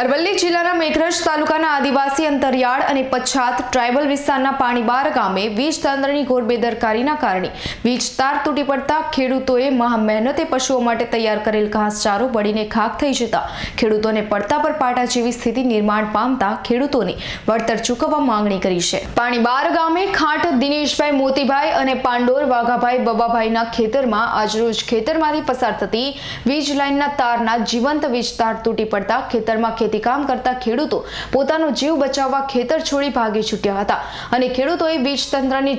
અરવલ્લી જિલ્લાના મેઘરજ તાલુકાના આદિવાસી અંતરિયાળ અને પછાત ટ્રાઇબલ વિસ્તારના પાણીબાર ગામે વીજ તંત્રની ઘોર બેદરકારીના કારણે વીજ તાર તૂટી પડતા ખેડૂતોએ મહા મહેનતે પશુઓ માટે તૈયાર કરેલ ઘાસચારો બળીને ખાક થઈ જતા ખેડૂતોને પડતા પર પાટા જેવી સ્થિતિ નિર્માણ પામતા ખેડૂતોને વળતર ચૂકવવા માંગણી કરી છે. પાણીબાર ગામે ખાંટ દિનેશભાઈ મોતીભાઈ અને પાંડોર વાઘાભાઈ બબાભાઈના ખેતરમાં આજરોજ ખેતરમાંથી પસાર થતી વીજ લાઇનના તારના જીવંત વીજ તાર તૂટી પડતા ખેતરમાં ખેતીકામ કરતા ખેડૂતો પોતાનો જીવ બચાવવા ખેતર છોડી ભાગી છૂટ્યા હતા. અને ખેડૂતોએ વીજ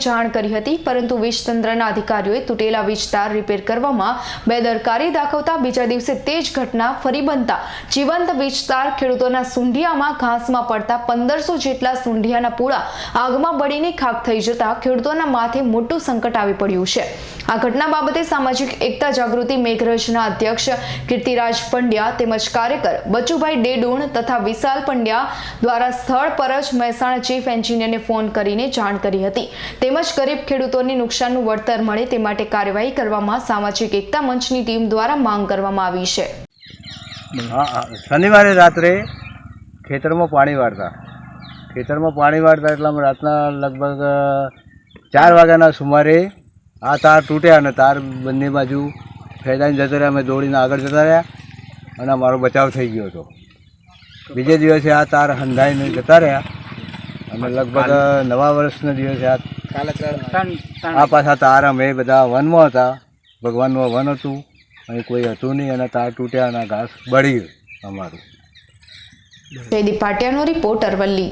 જાણ કરી હતી, પરંતુ વીજ અધિકારીઓએ તૂટેલા વીજ તાર રિપેર કરવામાં બેદરકારી દાખવતા બીજા દિવસે તે જ ઘટના ફરી બનતા જીવંત વીજ તાર ખેડૂતોના સુંઢિયામાં ઘાસમાં પડતા પંદરસો જેટલા સુંઢિયાના પૂળા આગમાં બળીને ખાક થઈ જતા ખેડૂતોના માથે મોટું સંકટ આવી પડ્યું છે. આ ઘટના બાબતે સામાજિક એકતા જાગૃતિ મેઘરજના અધ્યક્ષ કીર્તિરાજ પંડ્યા તેમજ કાર્યકર બચુભાઈ ડેડુણ તથા વિશાલ પંડ્યા દ્વારા સ્થળ પર જ મહેસાણા ચીફ એન્જિનિયરને ફોન કરીને જાણ કરી હતી. તેમજ ગરીબ ખેડૂતોને નુકસાનનું વળતર મળે તે માટે કાર્યવાહી કરવામાં સામાજિક એકતા મંચની ટીમ દ્વારા માંગ કરવામાં આવી છે. શનિવારે રાત્રે ખેતરમાં પાણી વાળતા. ખેતરમાં પાણી વાળતા એટલે રાતના લગભગ ચાર વાગ્યાના સુમારે આ તાર તૂટ્યા અને તાર બંને બાજુ ફેદાઈને જતા રહ્યા અમે દોડીને આગળ જતા રહ્યા અને અમારો બચાવ થઈ ગયો હતો. બીજે દિવસે આ તાર હંધાઈને જતા રહ્યા. અને લગભગ નવા વર્ષના દિવસે આ આ પાછા તાર અમે બધા વનમાં હતા. ભગવાનનું વન હતું. અહીં કોઈ હતું નહીં અને તાર તૂટ્યા અને ઘાસ બળી ગયું અમારું. જયદીપ પાટિયાનો રિપોર્ટ અરવલ્લી.